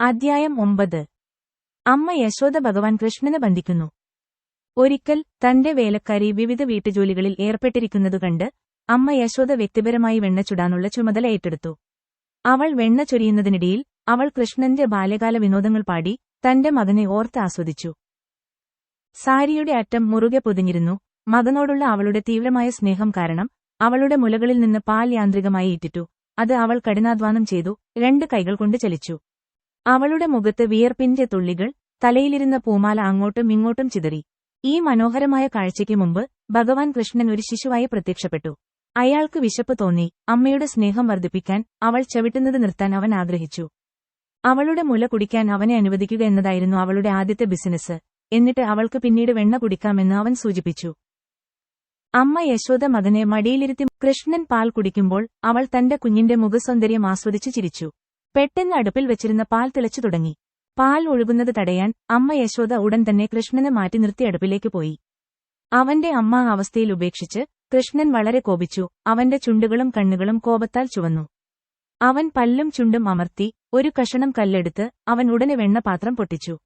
അധ്യായം ഒമ്പത്. അമ്മ യശോദ ഭഗവാൻ കൃഷ്ണന് ബന്ധിക്കുന്നു. ഒരിക്കൽ തന്റെ വേലക്കാരി വിവിധ വീട്ടുജോലികളിൽ ഏർപ്പെട്ടിരിക്കുന്നതു കണ്ട് അമ്മ യശോദ വ്യക്തിപരമായി വെണ്ണ ചുടാനുള്ള ചുമതല ഏറ്റെടുത്തു. അവൾ വെണ്ണ ചൊരിയുന്നതിനിടയിൽ അവൾ കൃഷ്ണന്റെ ബാല്യകാല വിനോദങ്ങൾ പാടി തന്റെ മകനെ ഓർത്ത് ആസ്വദിച്ചു. സാരിയുടെ അറ്റം മുറുകെ പൊതിഞ്ഞിരുന്നു. മകനോടുള്ള അവളുടെ തീവ്രമായ സ്നേഹം കാരണം അവളുടെ മുലകളിൽ നിന്ന് പാൽ യാന്ത്രികമായി ഇറ്റിറ്റു അത് അവൾ കഠിനാധ്വാനം ചെയ്തു. രണ്ട് കൈകൾ കൊണ്ട് ചലിച്ചു. അവളുടെ മുഖത്ത് വിയർപ്പിന്റെ തുള്ളികൾ തലയിലിരുന്ന പൂമാല അങ്ങോട്ടും ഇങ്ങോട്ടും ചിതറി. ഈ മനോഹരമായ കാഴ്ചയ്ക്ക് മുമ്പ് ഭഗവാൻ കൃഷ്ണൻ ഒരു ശിശുവായി പ്രത്യക്ഷപ്പെട്ടു. അയാൾക്ക് വിശപ്പ് തോന്നി അമ്മയുടെ സ്നേഹം വർദ്ധിപ്പിക്കാൻ അവൾ ചവിട്ടുന്നത് നിർത്താൻ അവൻ ആഗ്രഹിച്ചു. അവളുടെ മുല കുടിക്കാൻ അവനെ അനുവദിക്കുക എന്നതായിരുന്നു അവളുടെ ആദ്യത്തെ ബിസിനസ് എന്നിട്ട് അവൾക്ക് പിന്നീട് വെണ്ണ കുടിക്കാമെന്ന് അവൻ സൂചിപ്പിച്ചു. അമ്മ യശോദ മകനെ മടിയിലിരുത്തി കൃഷ്ണൻ പാൽ കുടിക്കുമ്പോൾ അവൾ തന്റെ കുഞ്ഞിന്റെ മുഖസൗന്ദര്യം ആസ്വദിച്ചു ചിരിച്ചു. പെട്ടെന്ന് അടുപ്പിൽ വെച്ചിരുന്ന പാൽ തിളച്ചു തുടങ്ങി. പാൽ ഒഴുകുന്നത് തടയാൻ അമ്മ യശോദ ഉടൻ തന്നെ കൃഷ്ണനെ മാറ്റി നിർത്തി അടുപ്പിലേക്ക് പോയി. അവന്റെ അമ്മ അവസ്ഥയിൽ ഉപേക്ഷിച്ച് കൃഷ്ണൻ വളരെ കോപിച്ചു. അവന്റെ ചുണ്ടുകളും കണ്ണുകളും കോപത്താൽ ചുവന്നു. അവൻ പല്ലും ചുണ്ടും അമർത്തി ഒരു കഷണം കല്ലെടുത്ത് അവൻ ഉടനെ വെണ്ണ പാത്രം പൊട്ടിച്ചു.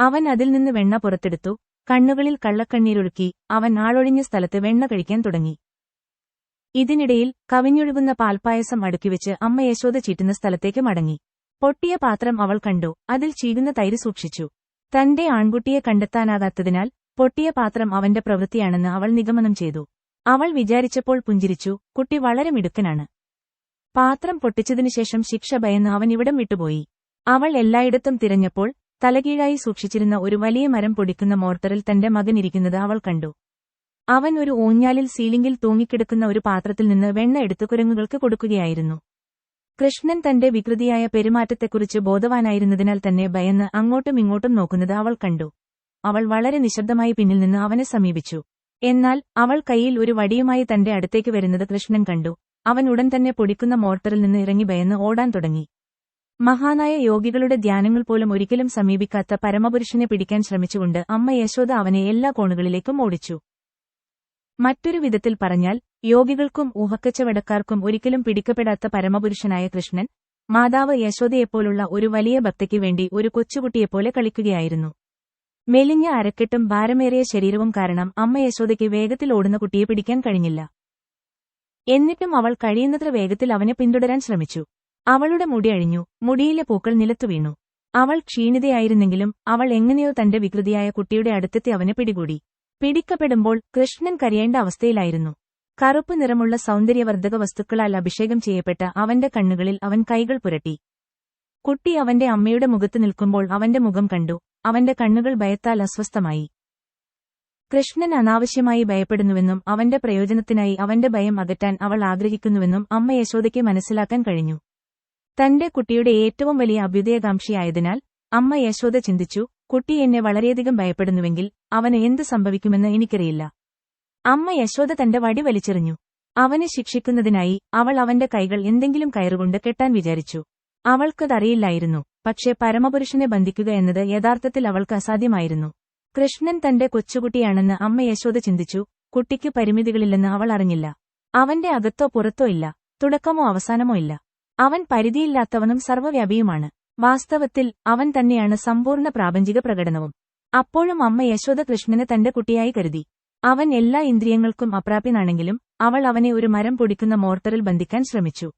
അവൻ അതിൽ നിന്ന് വെണ്ണ പുറത്തെടുത്തു. കണ്ണുകളിൽ കള്ളക്കണ്ണീരൊഴുക്കി അവൻ ആളൊഴിഞ്ഞ സ്ഥലത്ത് വെണ്ണ കഴിക്കാൻ തുടങ്ങി. ഇതിനിടയിൽ കവിഞ്ഞൊഴുകുന്ന പാൽപ്പായസം അടുക്കിവെച്ച് അമ്മ യശോദ ചീറ്റുന്ന സ്ഥലത്തേക്ക് മടങ്ങി. പൊട്ടിയ പാത്രം അവൾ കണ്ടു. അതിൽ ചീകുന്ന തൈര് സൂക്ഷിച്ചു. തന്റെ ആൺകുട്ടിയെ കണ്ടെത്താനാകാത്തതിനാൽ പൊട്ടിയ പാത്രം അവന്റെ പ്രവൃത്തിയാണെന്ന് അവൾ നിഗമനം ചെയ്തു. അവൾ വിചാരിച്ചപ്പോൾ പുഞ്ചിരിച്ചു കുട്ടി വളരെ മിടുക്കനാണ്. പാത്രം പൊട്ടിച്ചതിനുശേഷം ശിക്ഷ ഭയന്ന് അവൻ ഇവിടം വിട്ടുപോയി. അവൾ എല്ലായിടത്തും തിരഞ്ഞപ്പോൾ തലകീഴായി സൂക്ഷിച്ചിരുന്ന ഒരു വലിയ മരം പൊടിക്കുന്ന മോർട്ടറിൽ തന്റെ മകനിരിക്കുന്നത് അവൾ കണ്ടു. അവൻ ഒരു ഊഞ്ഞാലിൽ സീലിംഗിൽ തൂങ്ങിക്കിടക്കുന്ന ഒരു പാത്രത്തിൽ നിന്ന് വെണ്ണ എടുത്ത് കുരങ്ങുകൾക്ക് കൊടുക്കുകയായിരുന്നു. കൃഷ്ണൻ തന്റെ വികൃതിയായ പെരുമാറ്റത്തെക്കുറിച്ച് ബോധവാനായിരുന്നതിനാൽ തന്നെ ഭയന്ന് അങ്ങോട്ടും ഇങ്ങോട്ടും നോക്കുന്നത് അവൾ കണ്ടു. അവൾ വളരെ നിശബ്ദമായി പിന്നിൽ നിന്ന് അവനെ സമീപിച്ചു. എന്നാൽ അവൾ കയ്യിൽ ഒരു വടിയുമായി തന്റെ അടുത്തേക്ക് വരുന്നത് കൃഷ്ണൻ കണ്ടു. അവൻ ഉടൻ തന്നെ പൊടിക്കുന്ന മോർട്ടറിൽ നിന്ന് ഇറങ്ങി ഭയന്ന് ഓടാൻ തുടങ്ങി. മഹാനായ യോഗികളുടെ ധ്യാനങ്ങൾ പോലും ഒരിക്കലും സമീപിക്കാത്ത പരമപുരുഷനെ പിടിക്കാൻ ശ്രമിച്ചുകൊണ്ട് അമ്മ യശോദ അവനെ എല്ലാ കോണുകളിലേക്കും ഓടിച്ചു. മറ്റൊരു വിധത്തിൽ പറഞ്ഞാൽ യോഗികൾക്കും ഊഹക്കച്ചവടക്കാർക്കും ഒരിക്കലും പിടിക്കപ്പെടാത്ത പരമപുരുഷനായ കൃഷ്ണൻ മാതാവ് യശോദയെപ്പോലുള്ള ഒരു വലിയ ഭക്തയ്ക്ക് വേണ്ടി ഒരു കൊച്ചുകുട്ടിയെപ്പോലെ കളിക്കുകയായിരുന്നു. മെലിഞ്ഞ അരക്കെട്ടും ഭാരമേറിയ ശരീരവും കാരണം അമ്മ യശോദയ്ക്ക് വേഗത്തിൽ ഓടുന്ന കുട്ടിയെ പിടിക്കാൻ കഴിഞ്ഞില്ല. എന്നിട്ടും അവൾ കഴിയുന്നത്ര വേഗത്തിൽ അവനെ പിന്തുടരാൻ ശ്രമിച്ചു. അവളുടെ മുടി അഴിഞ്ഞു മുടിയിലെ പൂക്കൾ നിലത്തു വീണു. അവൾ ക്ഷീണിതയായിരുന്നെങ്കിലും അവൾ എങ്ങനെയോ തന്റെ വികൃതിയായ കുട്ടിയുടെ അടുത്തെത്തി അവനെ പിടികൂടി. പിടിക്കപ്പെടുമ്പോൾ കൃഷ്ണൻ കരയേണ്ട അവസ്ഥയിലായിരുന്നു. കറുപ്പ് നിറമുള്ള സൗന്ദര്യവർദ്ധക വസ്തുക്കളാൽ അഭിഷേകം ചെയ്യപ്പെട്ട അവന്റെ കണ്ണുകളിൽ അവൻ കൈകൾ പുരട്ടി. കുട്ടി അവന്റെ അമ്മയുടെ മുഖത്ത് നിൽക്കുമ്പോൾ അവന്റെ മുഖം കണ്ടു. അവന്റെ കണ്ണുകൾ ഭയത്താൽ അസ്വസ്ഥമായി. കൃഷ്ണൻ അനാവശ്യമായി ഭയപ്പെടുന്നുവെന്നും അവന്റെ പ്രയോജനത്തിനായി അവന്റെ ഭയം അകറ്റാൻ അവൾ ആഗ്രഹിക്കുന്നുവെന്നും അമ്മ യശോദയ്ക്ക് മനസ്സിലാക്കാൻ കഴിഞ്ഞു. തന്റെ കുട്ടിയുടെ ഏറ്റവും വലിയ അഭ്യുദയകാംക്ഷിയായതിനാൽ അമ്മ യശോദ ചിന്തിച്ചു കുട്ടി എന്നെ വളരെയധികം ഭയപ്പെടുന്നുവെങ്കിൽ അവന് എന്ത് സംഭവിക്കുമെന്ന് എനിക്കറിയില്ല. അമ്മ യശോദ തന്റെ വടി വലിച്ചെറിഞ്ഞു. അവനെ ശിക്ഷിക്കുന്നതിനായി അവൾ അവന്റെ കൈകൾ എന്തെങ്കിലും കയറുകൊണ്ട് കെട്ടാൻ വിചാരിച്ചു. അവൾക്കതറിയില്ലായിരുന്നു. പക്ഷേ പരമപുരുഷനെ ബന്ധിക്കുക എന്നത് യഥാർത്ഥത്തിൽ അവൾക്ക് അസാധ്യമായിരുന്നു. കൃഷ്ണൻ തന്റെ കൊച്ചുകുട്ടിയാണെന്ന് അമ്മ യശോദ ചിന്തിച്ചു. കുട്ടിക്ക് പരിമിതികളില്ലെന്ന് അവൾ അറിഞ്ഞില്ല. അവന്റെ അകത്തോ പുറത്തോ ഇല്ല. തുടക്കമോ അവസാനമോ ഇല്ല. അവൻ പരിധിയില്ലാത്തവനും സർവവ്യാപിയുമാണ് വാസ്തവത്തിൽ അവൻ തന്നെയാണ് സമ്പൂർണ പ്രാപഞ്ചിക പ്രകടനവും. അപ്പോഴും അമ്മ യശോദ കൃഷ്ണനെ തന്റെ കുട്ടിയായി കരുതി. അവൻ എല്ലാ ഇന്ദ്രിയങ്ങൾക്കും അപ്രാപ്യനാണെങ്കിലും അവൾ അവനെ ഒരു മരം പൊടിക്കുന്ന മോർട്ടറിൽ ബന്ധിക്കാൻ ശ്രമിച്ചു.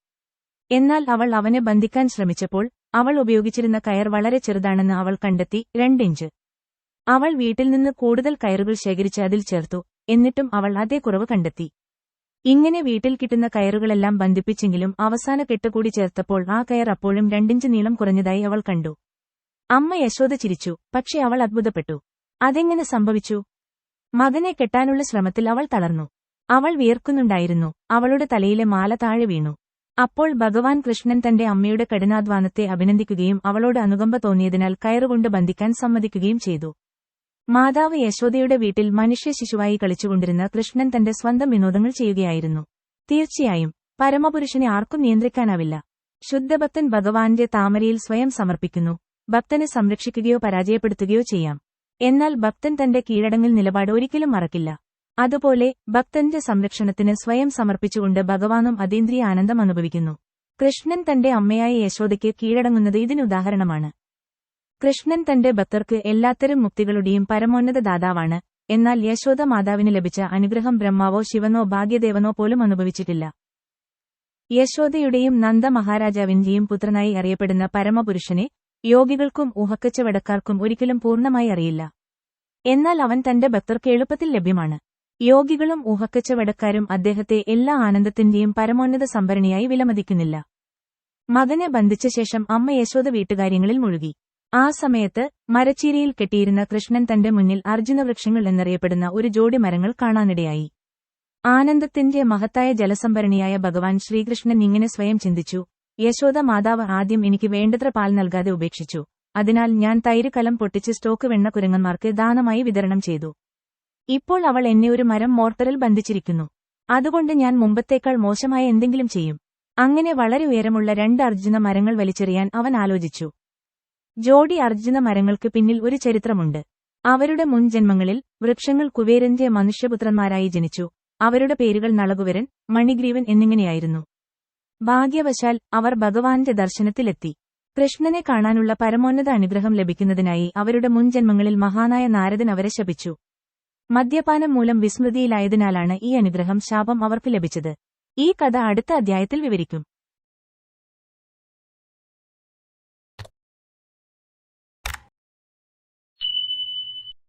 എന്നാൽ അവൾ അവനെ ബന്ധിക്കാൻ ശ്രമിച്ചപ്പോൾ അവൾ ഉപയോഗിച്ചിരുന്ന കയർ വളരെ ചെറുതാണെന്ന് അവൾ കണ്ടെത്തി രണ്ടിഞ്ച് അവൾ വീട്ടിൽ നിന്ന് കൂടുതൽ കയറുകൾ ശേഖരിച്ച് അതിൽ ചേർത്തു എന്നിട്ടും അവൾ അതേ കുറവ് കണ്ടെത്തി. ഇങ്ങനെ വീട്ടിൽ കിട്ടുന്ന കയറുകളെല്ലാം ബന്ധിപ്പിച്ചെങ്കിലും അവസാന കെട്ടുകൂടി ചേർത്തപ്പോൾ ആ കയർ അപ്പോഴും രണ്ടിഞ്ച് നീളം കുറഞ്ഞതായി അവൾ കണ്ടു. അമ്മ യശോദ ചിരിച്ചു പക്ഷെ അവൾ അത്ഭുതപ്പെട്ടു. അതെങ്ങനെ സംഭവിച്ചു? മകനെ കെട്ടാനുള്ള ശ്രമത്തിൽ അവൾ തളർന്നു. അവൾ വിയർക്കുന്നുണ്ടായിരുന്നു അവളുടെ തലയിലെ മാല താഴെ വീണു. അപ്പോൾ ഭഗവാൻ കൃഷ്ണൻ തന്റെ അമ്മയുടെ കഠിനാധ്വാനത്തെ അഭിനന്ദിക്കുകയും അവളോട് അനുകമ്പ തോന്നിയതിനാൽ കയറുകൊണ്ട് ബന്ധിക്കാൻ സമ്മതിക്കുകയും ചെയ്തു. മാതാവ് യശോദയുടെ വീട്ടിൽ മനുഷ്യ ശിശുവായി കളിച്ചുകൊണ്ടിരുന്ന കൃഷ്ണൻ തന്റെ സ്വന്തം വിനോദങ്ങൾ ചെയ്യുകയായിരുന്നു. തീർച്ചയായും പരമപുരുഷനെ ആർക്കും നിയന്ത്രിക്കാനാവില്ല. ശുദ്ധഭക്തൻ ഭഗവാന്റെ താമരയിൽ സ്വയം സമർപ്പിക്കുന്നു. ഭക്തനെ സംരക്ഷിക്കുകയോ പരാജയപ്പെടുത്തുകയോ ചെയ്യാം. എന്നാൽ ഭക്തൻ തന്റെ കീഴടങ്ങിൽ നിലപാട് ഒരിക്കലും മറക്കില്ല. അതുപോലെ ഭക്തന്റെ സംരക്ഷണത്തിന് സ്വയം സമർപ്പിച്ചുകൊണ്ട് ഭഗവാനും അതീന്ദ്രിയ ആനന്ദം അനുഭവിക്കുന്നു. കൃഷ്ണൻ തന്റെ അമ്മയായ യശോദയ്ക്ക് കീഴടങ്ങുന്നത് ഇതിനുദാഹരണമാണ് കൃഷ്ണൻ തന്റെ ഭക്തർക്ക് എല്ലാത്തരം മുക്തികളുടെയും പരമോന്നത ദാതാവാണ് എന്നാൽ യശോദ മാതാവിന് ലഭിച്ച അനുഗ്രഹം ബ്രഹ്മാവോ ശിവനോ ഭാഗ്യദേവനോ പോലും അനുഭവിച്ചിട്ടില്ല. യശോദയുടെയും നന്ദ മഹാരാജാവിന്റെയും പുത്രനായി അറിയപ്പെടുന്ന പരമപുരുഷനെ യോഗികൾക്കും ഊഹക്കച്ചവടക്കാർക്കും ഒരിക്കലും പൂർണമായി അറിയില്ല. എന്നാൽ അവൻ തന്റെ ഭക്തർക്ക് എളുപ്പത്തിൽ ലഭ്യമാണ്. യോഗികളും ഊഹക്കച്ചവടക്കാരും അദ്ദേഹത്തെ എല്ലാ ആനന്ദത്തിന്റെയും പരമോന്നത സംഭരണിയായി വിലമതിക്കുന്നില്ല. മകനെ ബന്ധിച്ച ശേഷം അമ്മ യശോദ വീട്ടുകാര്യങ്ങളിൽ മുഴുകി. ആ സമയത്ത് മരച്ചീരയിൽ കെട്ടിയിരുന്ന കൃഷ്ണൻ തന്റെ മുന്നിൽ അർജുനവൃക്ഷങ്ങൾ എന്നറിയപ്പെടുന്ന ഒരു ജോഡി മരങ്ങൾ കാണാനിടയായി. ആനന്ദത്തിന്റെ മഹത്തായ ജലസംഭരണിയായ ഭഗവാൻ ശ്രീകൃഷ്ണൻ ഇങ്ങനെ സ്വയം ചിന്തിച്ചു യശോദ മാതാവ് ആദ്യം എനിക്ക് വേണ്ടത്ര പാൽ നൽകാതെ ഉപേക്ഷിച്ചു അതിനാൽ ഞാൻ തൈര് കലം പൊട്ടിച്ച് സ്റ്റോക്ക് വെണ്ണ കുരങ്ങന്മാർക്ക് ദാനമായി വിതരണം ചെയ്തു. ഇപ്പോൾ അവൾ എന്നെ ഒരു മരം മോർട്ടറിൽ ബന്ധിച്ചിരിക്കുന്നു അതുകൊണ്ട് ഞാൻ മുമ്പത്തേക്കാൾ മോശമായ എന്തെങ്കിലും ചെയ്യും. അങ്ങനെ വളരെ ഉയരമുള്ള രണ്ട് അർജുന മരങ്ങൾ വലിച്ചെറിയാൻ അവൻ ആലോചിച്ചു. ജോഡി അർജുന മരങ്ങൾക്ക് പിന്നിൽ ഒരു ചരിത്രമുണ്ട്. അവരുടെ മുൻജന്മങ്ങളിൽ വൃക്ഷങ്ങൾ കുബേരന്റെ മനുഷ്യപുത്രന്മാരായി ജനിച്ചു. അവരുടെ പേരുകൾ നളകുവരൻ മണിഗ്രീവൻ എന്നിങ്ങനെയായിരുന്നു. ഭാഗ്യവശാൽ അവർ ഭഗവാന്റെ ദർശനത്തിലെത്തി. കൃഷ്ണനെ കാണാനുള്ള പരമോന്നത അനുഗ്രഹം ലഭിക്കുന്നതിനായി അവരുടെ മുൻജന്മങ്ങളിൽ മഹാനായ നാരദൻ അവരെ ശപിച്ചു. മദ്യപാനം മൂലം വിസ്മൃതിയിലായതിനാലാണ് ഈ അനുഗ്രഹം ശാപം അവർക്ക് ലഭിച്ചത്. ഈ കഥ അടുത്ത അധ്യായത്തിൽ വിവരിക്കും.